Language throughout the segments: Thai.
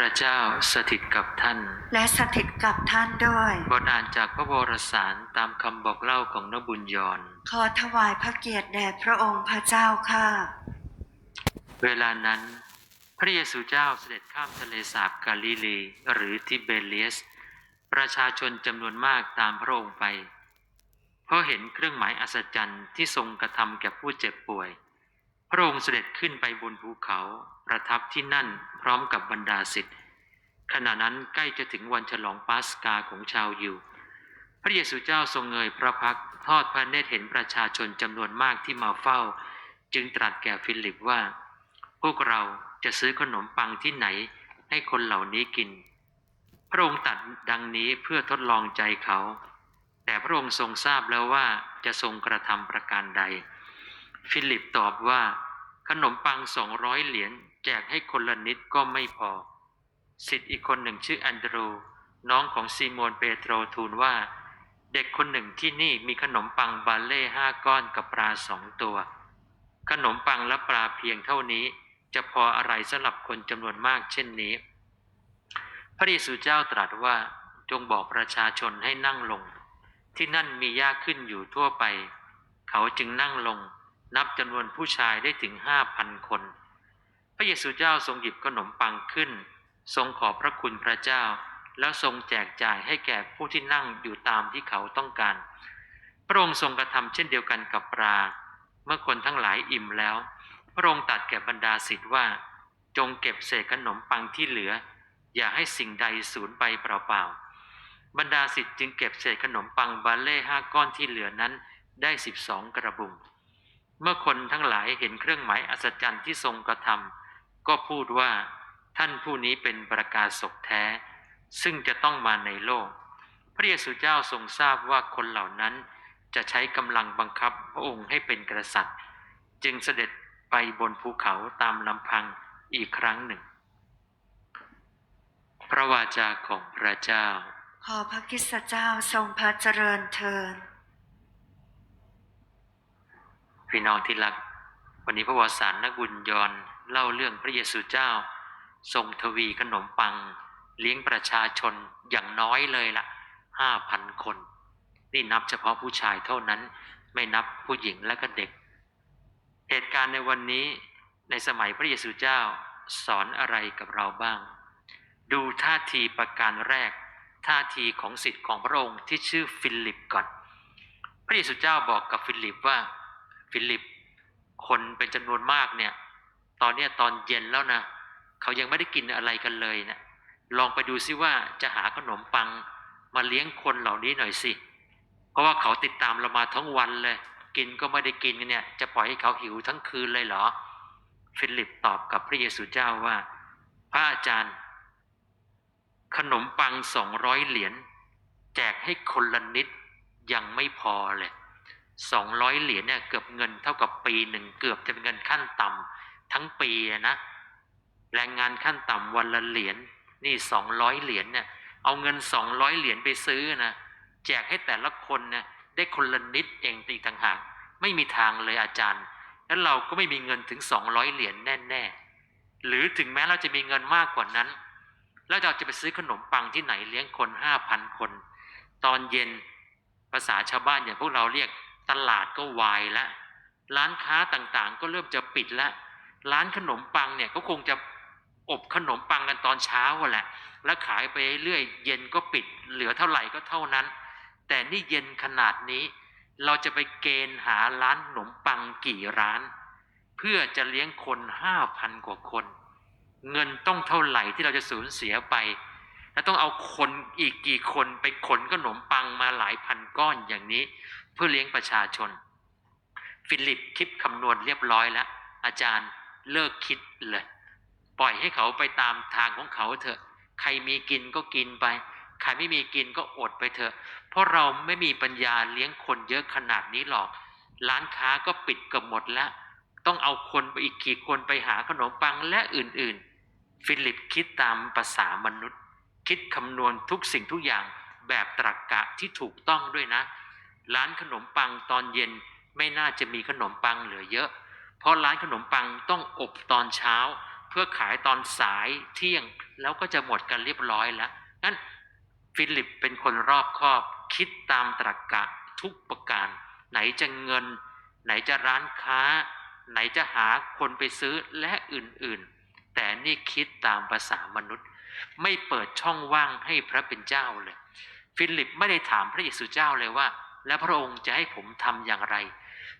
พระเจ้าสถิตกับท่าน และสถิตกับท่านด้วย บทอ่านจากพระวรสารตามคำบอกเล่าของนบุญยอนขอถวายพระเกียรติแด่พระองค์พระเจ้าค่ะ เวลานั้น พระเยซูเจ้าเสด็จข้ามทะเลสาบกาลิลีหรือทิเบเลียส ประชาชนจำนวนมากตามพระองค์ไป เพราะเห็นเครื่องหมายอัศจรรย์ที่ทรงกระทำแก่ผู้เจ็บป่วยพ ระองค์เสด็จขึ้นไปบนภูเขาประทับที่นั่นพร้อมกับบรรดาศิษย์ขณะนั้นใกล้จะถึงวันฉลองปาสกาของชาวยิว พระเยซูเจ้าทรงเงยพระพักทอดพระเนตรเห็นประชาชนจำนวนมากที่มาเฝ้า จึงตรัสแก่ฟิลิปว่า พวกเราจะซื้อขนมปังที่ไหนให้คนเหล่านี้กิน พระองค์ตรัดดังนี้เพื่อทดลองใจเขา แต่พระองค์ทรงทราบแล้วว่าจะทรงกระทำประการใด ฟิลิปตอบว่า ขนมปังสองร้อยเหรียญแจกให้คนละนิดก็ไม่พอ สิทธิ์อีกคนหนึ่งชื่อแอนดรู น้องของซีโมนเปโตรทูลว่า เด็กคนหนึ่งที่นี่มีขนมปังบาเล่ห้าก้อนกับปลาสองตัว ขนมปังและปลาเพียงเท่านี้ จะพออะไรสำหรับคนจำนวนมากเช่นนี้ พระเยซูเจ้าตรัสว่าจงบอกประชาชนให้นั่งลง ที่นั่นมีหญ้าขึ้นอยู่ทั่วไป เขาจึงนั่งลง นับจำนวนผู้ชายได้ถึงห้าพันคน พระเยซูเจ้าทรงหยิบขนมปังขึ้น ทรงขอบพระคุณพระเจ้า แล้วทรงแจกจ่ายให้แก่ผู้ที่นั่งอยู่ตามที่เขาต้องการ พระองค์ทรงกระทำเช่นเดียวกันกับปลา เมื่อคนทั้งหลายอิ่มแล้ว พระองค์ตัดแก่บรรดาศิษย์ว่า จงเก็บเศษขนมปังที่เหลือ อย่าให้สิ่งใดสูญไปเปล่าๆบรรดาศิษย์จึงเก็บเศษขนมปังบาเล่ห้าก้อนที่เหลือนั้นได้สิบสองกระบุง เมื่อคนทั้งหลายเห็นเครื่องหมายอัศจรรย์ที่ทรงกระทำก็พูดว่าท่านผู้นี้เป็นประกาศกแท้ ซึ่งจะต้องมาในโลก พระเยซูเจ้าทรงทราบว่าคนเหล่านั้นจะใช้กำลังบังคับพระองค์ให้เป็นกษัตริย์ จึงเสด็จไปบนภูเขาตามลำพังอีกครั้งหนึ่ง พระวาจาของพระเจ้า ขอพระคริสเจ้าทรงพระเจริญเทิน พี่น้องที่รัก วันนี้พระวสารนักบุญยอนเล่าเรื่องพระเยซูเจ้า ทรงทวีขนมปัง เลี้ยงประชาชนอย่างน้อยเลยละห้าพันคน นี่นับเฉพาะผู้ชายเท่านั้นไม่นับผู้หญิงและก็เด็ก เหตุการณ์ในวันนี้ในสมัยพระเยซูเจ้าสอนอะไรกับเราบ้าง ดูท่าทีประการแรก ท่าทีของสิทธิ์ของพระองค์ที่ชื่อฟิลิปก่อน พระเยซูเจ้าบอกกับฟิลิปว่า ฟิลิป คนเป็นจำนวนมากเนี่ย ตอนเนี้ยตอนเย็นแล้วนะเขายังไม่ได้กินอะไรกันเลยนะลองไปดูซิว่าจะหาขนมปังมาเลี้ยงคนเหล่านี้หน่อยสิเพราะว่าเขาติดตามเรามาทั้งวันเลย กินก็ไม่ได้กินเนี่ย จะปล่อยให้เขาหิวทั้งคืนเลยเหรอ ฟิลิปตอบกับพระเยซูเจ้าว่า พระอาจารย์ ขนมปังสองร้อยเหรียญแจกให้คนละนิดยังไม่พอเลย สองร้อยเหรียญเนี่ยเกือบเงินเท่ากับปีหนึ่งเกือบจะเป็นเงินขั้นต่ำทั้งปีนะแรงงานขั้นต่ำวันละเหรียญนี่สองร้อยเหรียญเนี่ยเอาเงินสองร้อยเหรียญไปซื้อนะแจกให้แต่ละคนเนี่ยได้คนละนิดเองตีต่างหากไม่มีทางเลยอาจารย์แล้วเราก็ไม่มีเงินถึงสองร้อยเหรียญแน่ๆหรือถึงแม้เราจะมีเงินมากกว่านั้น แล้วเราจะไปซื้อขนมปังที่ไหนเลี้ยงคนห้าพันคน ตอนเย็นภาษาชาวบ้านอย่างพวกเราเรียก ตลาดก็วายแล้วร้านค้าต่างๆ ก็เริ่มจะปิดแล้วร้านขนมปังเนี่ยก็คงจะอบขนมปังกันตอนเช้าอะแหละ แล้วขายไปเรื่อยเย็นก็ปิด เหลือเท่าไหร่ก็เท่านั้น แต่นี่เย็นขนาดนี้ เราจะไปเกณฑ์หาร้านขนมปังกี่ร้าน เพื่อจะเลี้ยงคนห้าพันกว่าคน เงินต้องเท่าไหร่ที่เราจะสูญเสียไป แล้วต้องเอาคนอีกกี่คนไปขนขนมปังมาหลายพันก้อนอย่างนี้ เพื่อเลี้ยงประชาชน ฟิลิปคิดคำนวณเรียบร้อยแล้ว อาจารย์เลิกคิดเลย ปล่อยให้เขาไปตามทางของเขาเถอะ ใครมีกินก็กินไป ใครไม่มีกินก็อดไปเถอะ เพราะเราไม่มีปัญญาเลี้ยงคนเยอะขนาดนี้หรอก ร้านค้าก็ปิดกือบหมดแล้ว ต้องเอาคนไปอีกกี่คนไปหาขนมปังและอื่นๆ ฟิลิปคิดตามภาษามนุษย์ คิดคำนวณทุกสิ่งทุกอย่างแบบตรรกกะที่ถูกต้องด้วยนะ ร้านขนมปังตอนเย็นไม่น่าจะมีขนมปังเหลือเยอะ เพราะร้านขนมปังต้องอบตอนเช้า เพื่อขายตอนสายเที่ยงแล้วก็จะหมดกันเรียบร้อยแล้วงั้นฟิลิปเป็นคนรอบคอบคิดตามตรรกะทุกประการ ไหนจะเงิน ไหนจะร้านค้า ไหนจะหาคนไปซื้อและอื่นๆ แต่นี่คิดตามภาษามนุษย์ ไม่เปิดช่องว่างให้พระเป็นเจ้าเลย ฟิลิปไม่ได้ถามพระเยซูเจ้าเลยว่า แล้วพระองค์จะให้ผมทำอย่างไร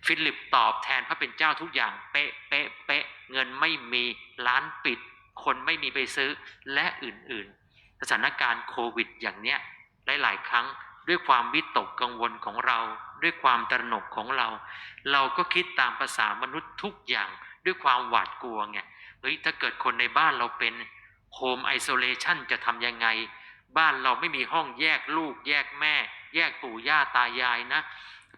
ฟิลิปตอบแทนพระเป็นเจ้าทุกอย่าง เป๊ะเป๊ะเป๊ะเงินไม่มีร้านปิด คนไม่มีไปซื้อและอื่นๆ สถานการณ์โควิดอย่างเนี้ยหลายๆครั้งด้วยความวิตกกังวลของเรา ด้วยความตระหนกของเรา เราก็คิดตามภาษามนุษย์ทุกอย่างด้วยความหวาดกลัวไงเฮ้ยถ้าเกิดคนในบ้านเราเป็นโฮมไอโซเลชันจะทำยังไง บ้านเราไม่มีห้องแยกลูกแยกแม่ แยกปู่ย่าตายายนะ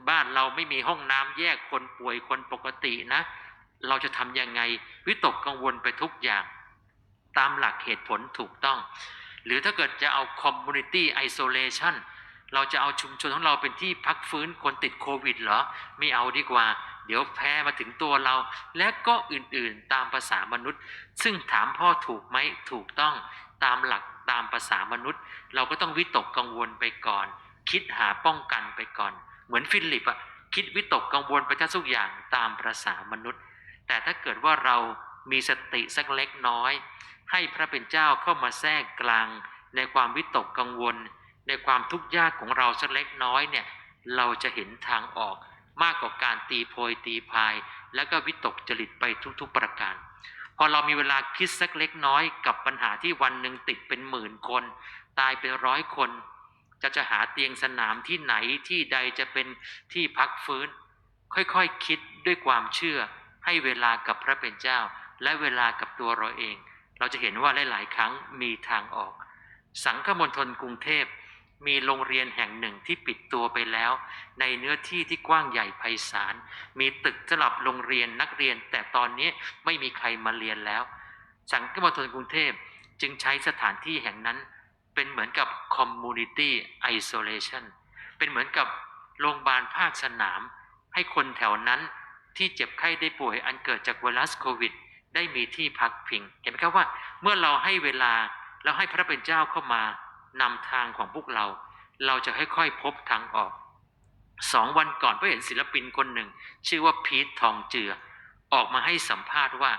บ้านเราไม่มีห้องน้ำแยกคนป่วยคนปกตินะ เราจะทำยังไงวิตกกังวลไปทุกอย่าง ตามหลักเหตุผลถูกต้อง หรือถ้าเกิดจะเอา community isolation เราจะเอาชุมชนของเราเป็นที่พักฟื้นคนติดโควิดเหรอ ไม่เอาดีกว่า เดี๋ยวแพ้มาถึงตัวเรา และก็อื่นๆตามภาษามนุษย์ ซึ่งถามพ่อถูกไหมถูกต้องตามหลักตามภาษามนุษย์ เราก็ต้องวิตกกังวลไปก่อน คิดหาป้องกันไปก่อน เหมือนฟิลิปอะคิดวิตกกังวลไปทุกอย่างตามภาษามนุษย์ แต่ถ้าเกิดว่าเรามีสติสักเล็กน้อย ให้พระเป็นเจ้าเข้ามาแทรกกลาง ในความวิตกกังวล ในความทุกข์ยากของเราสักเล็กน้อยเนี่ยเราจะเห็นทางออกมากกว่าการตีโพยตีพาย แล้วก็วิตกจริตไปทุกๆประการ พอเรามีเวลาคิดสักเล็กน้อยกับปัญหาที่วันหนึ่งติดเป็นหมื่นคน ตายเป็นร้อยคน จะจะหาเตียงสนามที่ไหนที่ใดจะเป็นที่พักฟื้น ค่อยๆคคิดด้วยความเชื่อ ให้เวลากับพระเป็นเจ้า และเวลากับตัวเราเอง เราจะเห็นว่าหลายๆ ครั้งมีทางออก สังคมณฑลกรุงเทพมีโรงเรียนแห่งหนึ่งที่ปิดตัวไปแล้ว ในเนื้อที่ที่กว้างใหญ่ไพศาลมีตึกสำหรับโรงเรียนนักเรียน แต่ตอนนี้ไม่มีใครมาเรียนแล้ว สังคมณฑลกรุงเทพจึงใช้สถานที่แห่งนั้น เป็นเหมือนกับ community isolation เป็นเหมือนกับโรงพยาบาลภาคสนาม ให้คนแถวนั้นที่เจ็บไข้ได้ป่วยอันเกิดจากไวรัสโควิด ได้มีที่พักพิง เห็นไหมครับว่า เมื่อเราให้เวลาแล้วให้พระเป็นเจ้าเข้ามานำทางของพวกเรา เราจะค่อยๆพบทางออกสองวันก่อนก็เห็นศิลปินคนหนึ่ง ชื่อว่าพีททองเจือ ออกมาให้สัมภาษณ์ว่า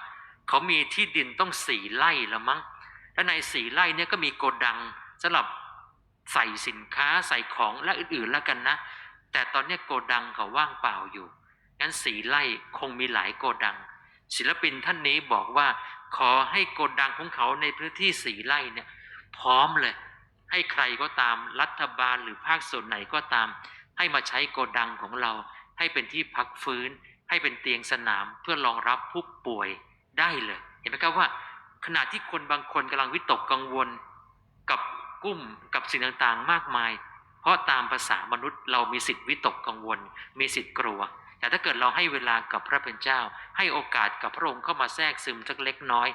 เขามีที่ดินต้องสี่ไร่ล้วมั้งและในสี่ไร่เนี่ยก็มีโกดัง สำหรับใส่สินค้าใส่ของและอื่นๆแล้วกันนะ แต่ตอนนี้โกดังเขาว่างเปล่าอยู่ งั้นสี่ไร่คงมีหลายโกดัง ศิลปินท่านนี้บอกว่า ขอให้โกดังของเขาในพื้นที่สี่ไร่เนี่ยพร้อมเลย ให้ใครก็ตามรัฐบาลหรือภาคส่วนไหนก็ตาม ให้มาใช้โกดังของเรา ให้เป็นที่พักฟื้น ให้เป็นเตียงสนามเพื่อรองรับผู้ป่วยได้เลย เห็นไหมครับว่า ขณะที่คนบางคนกำลังวิตกกังวลกับ กุ้มกับสิ่งต่างๆ มากมาย เพราะตามภาษามนุษย์เรามีสิทธิ์วิตกกังวล มีสิทธิ์กลัว แต่ถ้าเกิดเราให้เวลากับพระเป็นเจ้า ให้โอกาสกับพระองค์เข้ามาแทรกซึมสักเล็กน้อย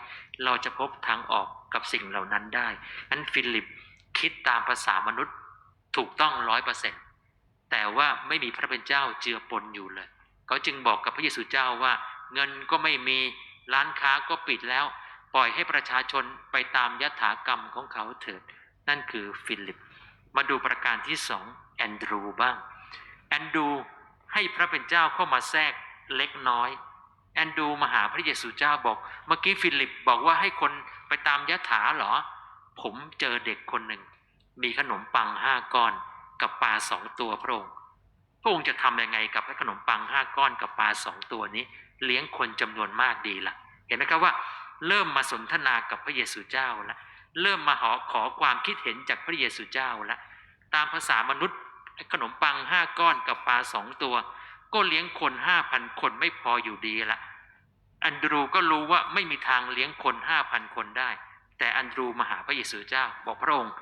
เราจะพบทางออกกับสิ่งเหล่านั้นได้นั้นฟิลิปคิดตามภาษามนุษย์ถูกต้องร้อยเปอร์เซ็นต์แต่ว่าไม่มีพระเป็นเจ้าเจือปนอยู่เลย เขาจึงบอกกับพระเยซูเจ้าว่า เงินก็ไม่มีร้านค้าก็ปิดแล้ว ปล่อยให้ประชาชนไปตามยถากรรมของเขาเถิด นั่นคือฟิลิป มาดูประการที่สองแอนดรูบ้างแอนดรูให้พระเป็นเจ้าเข้ามาแทรกเล็กน้อย แอนดรูมาหาพระเยซูเจ้าบอก เมื่อกี้ฟิลิปบอกว่าให้คนไปตามยะถาเหรอ ผมเจอเด็กคนหนึ่ง มีขนมปังห้าก้อนกับปลาสองตัวพระองค์พระองค์จะทำยังไงกับขนมปังห้าก้อนกับปลาสองตัวนี้ เลี้ยงคนจำนวนมากดีละ่ะ เห็นไหมครับว่า เริ่มมาสนทนากับพระเยซูเจ้าแล้ว เริ่มมาขอขอความคิดเห็นจากพระเยซูเจ้าแล้วตามภาษามนุษย์ขนมปังห้าก้อนกับปลาสองตัว ก็เลี้ยงคนห้าพันคนไม่พออยู่ดีละอันดรูก็รู้ว่าไม่มีทางเลี้ยงคนห้าพันคนได้ แต่อันดรูมาหาพระเยซูเจ้า บอกพระองค์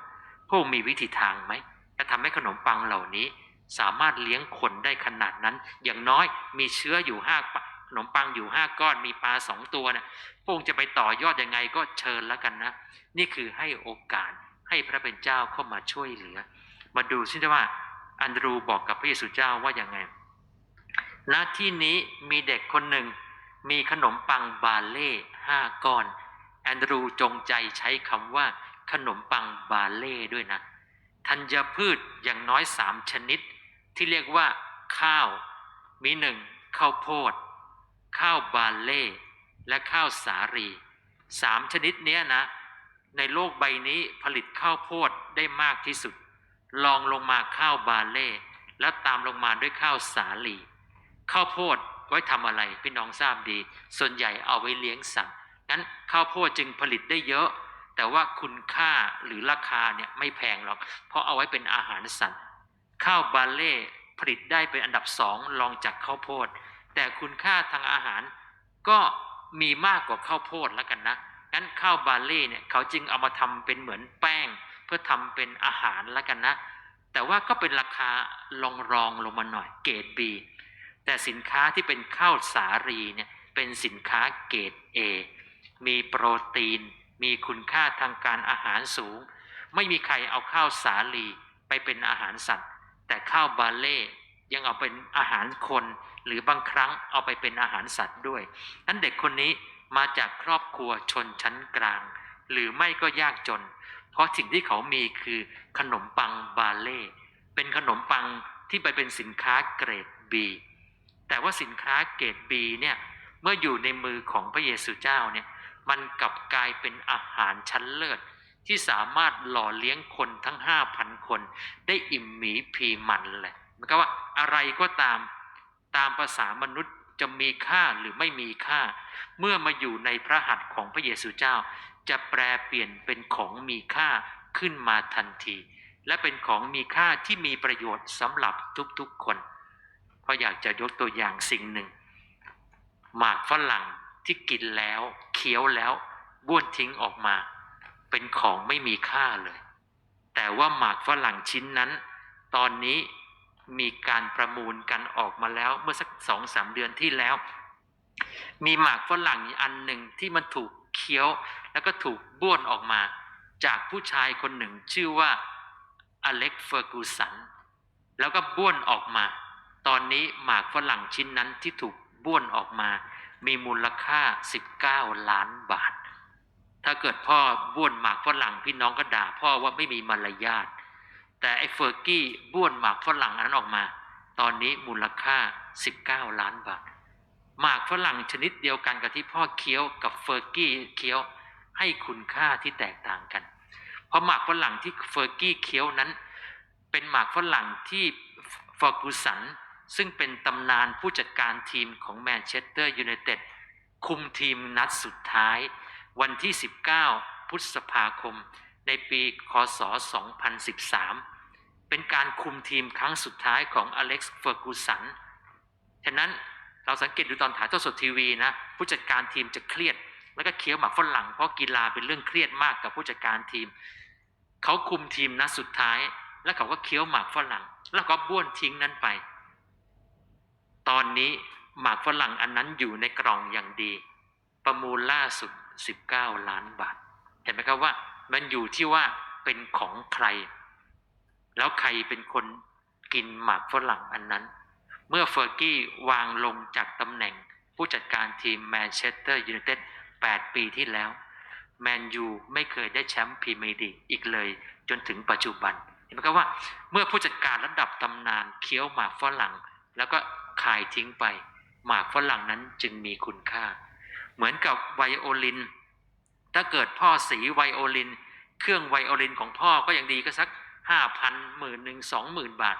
พระองค์มีวิธีทางไหมจะทำให้ขนมปังเหล่านี้ สามารถเลี้ยงคนได้ขนาดนั้น อย่างน้อยมีเชื้ออยู่ห้าข นมปังอยู่ห้าก้อนมีปลาสองตัวนะพระองค์จะไปต่อยอดยังไงก็เชิญแล้วกันนะ นี่คือให้โอกาสให้พระเป็นเจ้าเข้ามาช่วยเหลือ มาดูซิว่าอันดรูบอกกับพระเยซูเจ้าว่าอย่างไงณที่นี้มีเด็กคนหนึ่งมีขนมปังบาเล่ห้าก้อนแอนดรูจงใจใช้คำว่า ขนมปังบาเล่ด้วยนะ ธัญพืชอย่างน้อยสามชนิด ที่เรียกว่า ข้าว มีหนึ่งข้าวโพด ข้าวบาเล่และข้าวสาลีสามชนิดนี้นะ ในโลกใบนี้ผลิตข้าวโพดได้มากที่สุดลองลงมาข้าวบาเล่แล้วตามลงมาด้วยข้าวสาลีข้าวโพดไว้ทำอะไรพี่น้องทราบดี ส่วนใหญ่เอาไว้เลี้ยงสัตว์งั้นข้าวโพดจึงผลิตได้เยอะ แต่ว่าคุณค่าหรือราคาเนี่ยไม่แพงหรอก เพราะเอาไว้เป็นอาหารสัตว์ ข้าวบาเล่ผลิตได้เป็นอันดับสองรองจากข้าวโพด แต่คุณค่าทางอาหารก็มีมากกว่าข้าวโพดแล้วกันนะงั้นข้าวบาเล่เนี่ยเขาจึงเอามาทำเป็นเหมือนแป้ง เพื่อทำเป็นอาหารแล้วกันนะ แต่ว่าก็เป็นราคาลองรองลงมาหน่อยเกรด B แต่สินค้าที่เป็นข้าวสาลีเนี่ยเป็นสินค้าเกรด A มีโปรตีน มีคุณค่าทางการอาหารสูง ไม่มีใครเอาข้าวสาลีไปเป็นอาหารสัตว์ แต่ข้าวบาเล่ยังเอาเป็นอาหารคน หรือบางครั้งเอาไปเป็นอาหารสัตว์ด้วยนั้นเด็กคนนี้มาจากครอบครัวชนชั้นกลาง หรือไม่ก็ยากจน เพราะสิ่งที่เขามีคือขนมปังบาเล่ เป็นขนมปังที่ไปเป็นสินค้าเกรด B แต่ว่าสินค้าเกรด B เนี่ยเมื่ออยู่ในมือของพระเยซูเจ้าเนี่ยมันกลับกลายเป็นอาหารชั้นเลิศที่สามารถหล่อเลี้ยงคนทั้ง 5,000 คน ได้อิ่มหมีพีมันเลยมันก็ว่าอะไรก็ตาม ตามภาษามนุษย์จะมีค่าหรือไม่มีค่า เมื่อมาอยู่ในพระหัตถ์ของพระเยซูเจ้า จะแปลเปลี่ยนเป็นของมีค่าขึ้นมาทันที และเป็นของมีค่าที่มีประโยชน์สำหรับทุกๆคนเพราะอยากจะยกตัวอย่างสิ่งหนึ่ง หมากฝรั่งที่กินแล้ว เคี้ยวแล้วบ้วนทิ้งออกมา เป็นของไม่มีค่าเลย แต่ว่าหมากฝรั่งชิ้นนั้น ตอนนี้ มีการประมูลกันออกมาแล้วเมื่อสักสองสามเดือนที่แล้ว มีหมากฝรั่งอันหนึ่งที่มันถูกเคี้ยว แล้วก็ถูกบ้วนออกมา จากผู้ชายคนหนึ่งชื่อว่าอเล็กเฟอร์กูสันแล้วก็บ้วนออกมา ตอนนี้หมากฝรั่งชิ้นนั้นที่ถูกบ้วนออกมา มีมูลค่า 19 ล้านบาท ถ้าเกิดพ่อบ้วนหมากฝรั่งพี่น้องก็ด่าพ่อว่าไม่มีมารยาท แต่ไอ้เฟอร์กี้บ้วนหมากฝรั่งอันนั้นออกมา ตอนนี้มูลค่า 19 ล้านบาท หมากฝรั่งชนิดเดียวกันกับที่พ่อเคี้ยวกับเฟอร์กี้เคี้ยวให้คุณค่าที่แตกต่างกัน เพราะหมากฝรั่งที่เฟอร์กี้เคี้ยวนั้น เป็นหมากฝรั่งที่ฟอร์กูสันซึ่งเป็นตำนานผู้จัดการทีมของแมนเชสเตอร์ยูไนเต็ดคุมทีมนัดสุดท้าย วันที่ 19 พฤษภาคม ในปี คศ 2013 เป็นการคุมทีมครั้งสุดท้ายของอเล็กซ์เฟอร์กูสัน ฉะนั้นเราสังเกตดูตอนถ่ายทอดสดทีวีนะผู้จัดการทีมจะเครียด แล้วก็เคี้ยวหมากฝรั่งเพราะกีฬาเป็นเรื่องเครียดมากกับผู้จัดการทีม เขาคุมทีมนัดสุดท้าย แล้วเขาก็เคี้ยวหมากฝรั่ง แล้วก็บ้วนทิ้งนั้นไป ตอนนี้หมากฝรั่งอันนั้นอยู่ในกล่องอย่างดี ประมูลล่าสุด 19 ล้านบาท เห็นไหมครับว่ามันอยู่ที่ว่าเป็นของใคร แล้วใครเป็นคนกินหมากฝรั่งอันนั้น เมื่อเฟอร์กี้วางลงจากตำแหน่งผู้จัดการทีมแมนเชสเตอร์ยูไนเต็ด8ปีที่แล้ว แมนยูไม่เคยได้แชมป์พรีเมียร์ลีกอีกเลยจนถึงปัจจุบัน เห็นไหมครับว่าเมื่อผู้จัดการระดับตำนานเคี้ยวหมากฝรั่ง แล้วก็คายทิ้งไป หมากฝรั่งนั้นจึงมีคุณค่า เหมือนกับไวโอลิน ถ้าเกิดพ่อสีไวโอลิน เครื่องไวโอลินของพ่อก็ยังดีก็สัก ห้าพันหมื่นหนึ่งสองหมื่นบาท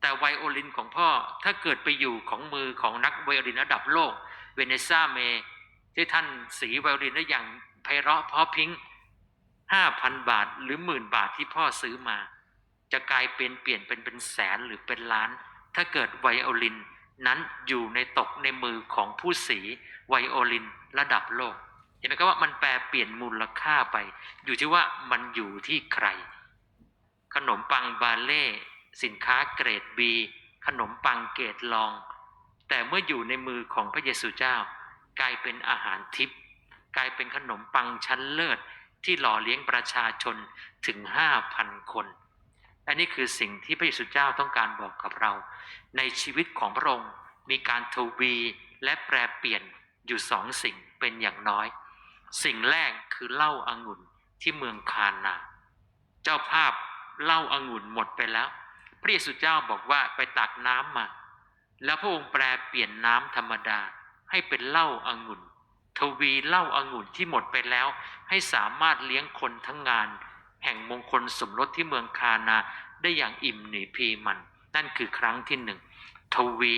แต่ไวโอลินของพ่อถ้าเกิดไปอยู่ของมือของนักไวโอลินระดับโลกเวเนซ่าเมที่ท่านสีไวโอลินได้อย่างไพเราะเพราะพิงห้าพันบาทหรือหมื่นบาทที่พ่อซื้อมา จะกลายเป็นเปลี่ยนเป็นเป็นแสนหรือเป็นล้าน ถ้าเกิดไวโอลินนั้นอยู่ในตกในมือของผู้สีไวโอลินระดับโลกเห็นไหมครับว่ามันแปลเปลี่ยนมูลค่าไป อยู่ที่ว่ามันอยู่ที่ใคร ขนมปังบาเล่สินค้าเกรด B ขนมปังเกรดลอง แต่เมื่ออยู่ในมือของพระเยซูเจ้า กลายเป็นอาหารทิพย์กลายเป็นขนมปังชั้นเลิศที่หล่อเลี้ยงประชาชนถึง5,000คน อันนี้คือสิ่งที่พระเยซูเจ้าต้องการบอกกับเรา ในชีวิตของพระองค์มีการทวีและแปรเปลี่ยนอยู่สองสิ่งเป็นอย่างน้อย สิ่งแรกคือเหล้าอางุ่นที่เมืองคานา เจ้าภาพ เหล้าอางุ่นหมดไปแล้ว พระเยซูเจ้าบอกว่าไปตักน้ำมา แล้วพระองค์แปลเปลี่ยนน้ำธรรมดา ให้เป็นเหล้าอางุ่น ทวีเหล้าอางุ่นที่หมดไปแล้ว ให้สามารถเลี้ยงคนทั้งงาน แห่งมงคลสมรสที่เมืองคานาได้อย่างอิ่มหนีพีมัน นั่นคือครั้งที่หนึ่งทวี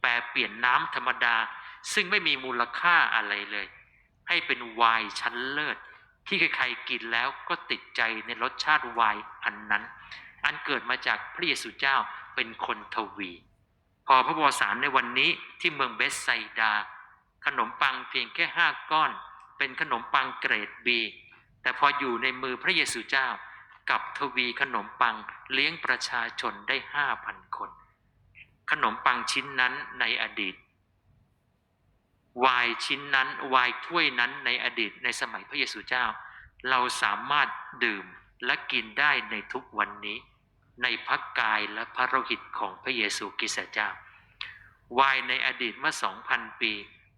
แปลเปลี่ยนน้ำธรรมดา ซึ่งไม่มีมูลค่าอะไรเลย ให้เป็นไวน์ชั้นเลิศ ที่ใครๆกินแล้วก็ติดใจในรสชาติไวน์อันนั้น อันเกิดมาจากพระเยซูเจ้าเป็นคนทวี พอพระวสารในวันนี้ที่เมืองเบสไซดา ขนมปังเพียงแค่ห้าก้อน เป็นขนมปังเกรดบีแต่พออยู่ในมือพระเยซูเจ้ากับทวีขนมปังเลี้ยงประชาชนได้ห้าพันคน ขนมปังชิ้นนั้นในอดีต วายชิ้นนั้นวายถ้วยนั้นในอดีตในสมัยพระเยซูเจ้า เราสามารถดื่มและกินได้ในทุกวันนี้ ในพระกายและพระโลหิตของพระเยซูคริสต์เจ้าวายในอดีตเมื่อสองพันปี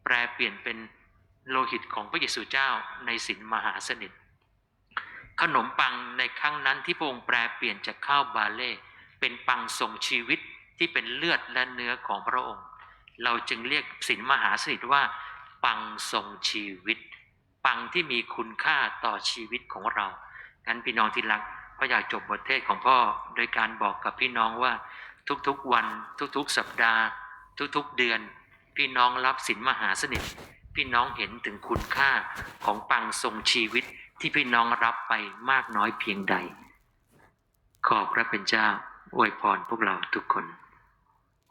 แปลเปลี่ยนเป็นโลหิตของพระเยซูเจ้าในศีลมหาสนิท ขนมปังในครั้งนั้นที่พระองค์แปลเปลี่ยนจากข้าวบาเล่เป็นปังทรงชีวิตที่เป็นเลือดและเนื้อของพระองค์ เราจึงเรียกศีลมหาสนิทว่า ปังทรงชีวิต ปังที่มีคุณค่าต่อชีวิตของเรางั้นพี่น้องที่รักพ่ออยากจบบทเทศของพ่อโดยการบอกกับพี่น้องว่าทุกๆวัน ทุกๆ สัปดาห์ ทุกๆ เดือน พี่น้องรับศีลมหาสนิท พี่น้องเห็นถึงคุณค่าของปังทรงชีวิตที่พี่น้องรับไปมากน้อยเพียงใด ขอบพระเป็นเจ้าอวยพรพวกเราทุกคน